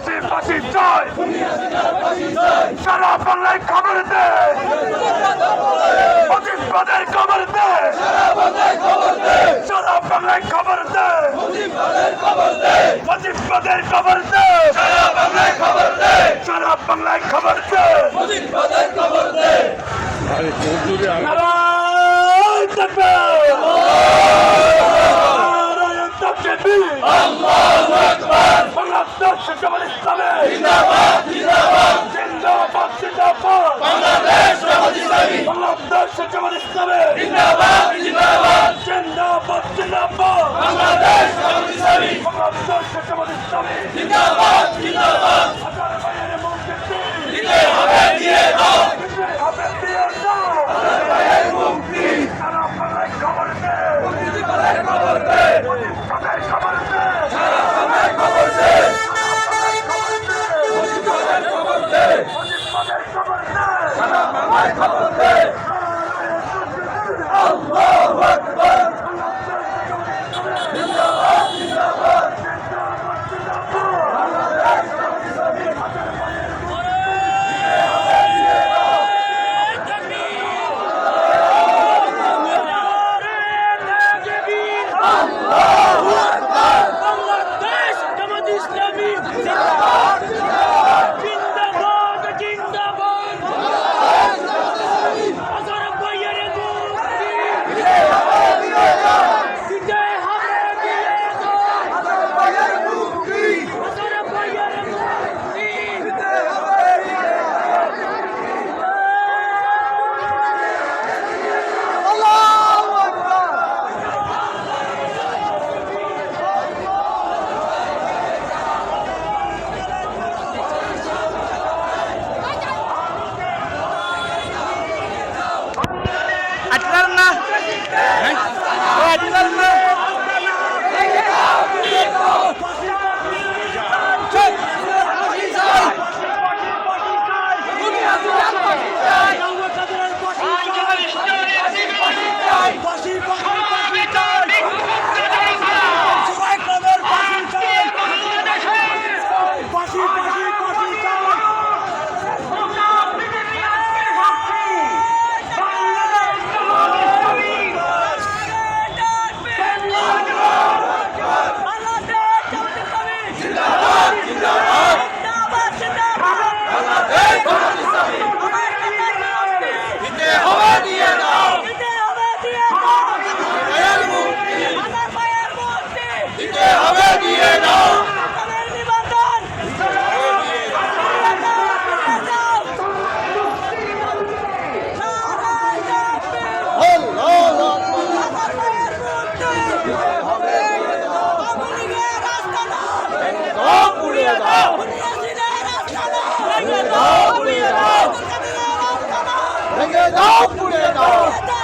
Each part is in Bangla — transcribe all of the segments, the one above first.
হাসির ফাঁসির জয়। সারা বাংলায় খবরতে মুজিবাদের খবরতে সারা বাংলায় খবরতে মুজিবাদের খবরতে সারা বাংলায় খবরতে সারা বাংলায় খবরতে মুজিবাদের খবরতে আরে চৌধুরী নারায়ণ বাংলাদেশ জামাত ইসলামী জিন্দাবাদ জিন্দাবাদ। জিন্দাবাদ জিন্দাবাদ। বাংলাদেশ জামাত ইসলামী বাংলাদেশ জামাত ইসলামী জিন্দাবাদ জিন্দাবাদ। হাজার ভাইয়ের মুক্তি দিতে হবে দিয়ে দাও। দিতে হবে দিয়ে দাও। হাজার ভাইয়ের মুক্তি সারা বাংলায় খবর দে। মুক্তি পালের খবর দে। মুক্তি পালের খবর দে। সারা বাংলায় খবর দে। বাংলাদেশ பாட் Go!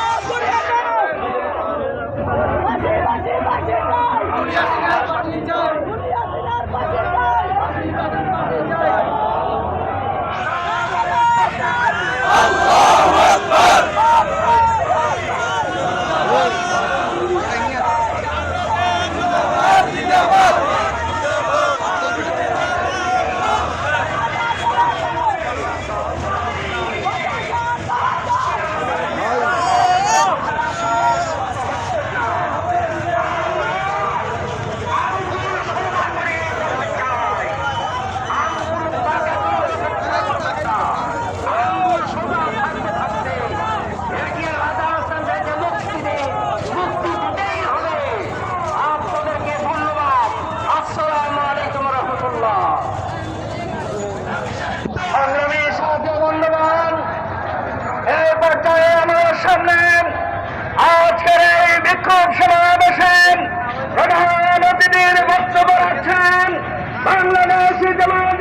পর্যায়ে আমার সামনে। আজকের এই বিক্ষোভ সমাবেশে প্রধান অতিথির বক্তব্য রাখছেন বাংলাদেশ জামাত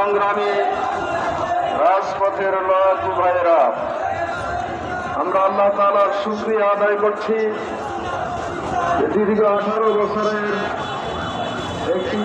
সংগ্রামী রাজপথের লোক ভাইয়েরা আমরা আল্লাহ তালার সুক্রিয়া আদায় করছি। দীর্ঘ আঠারো বছরের একটি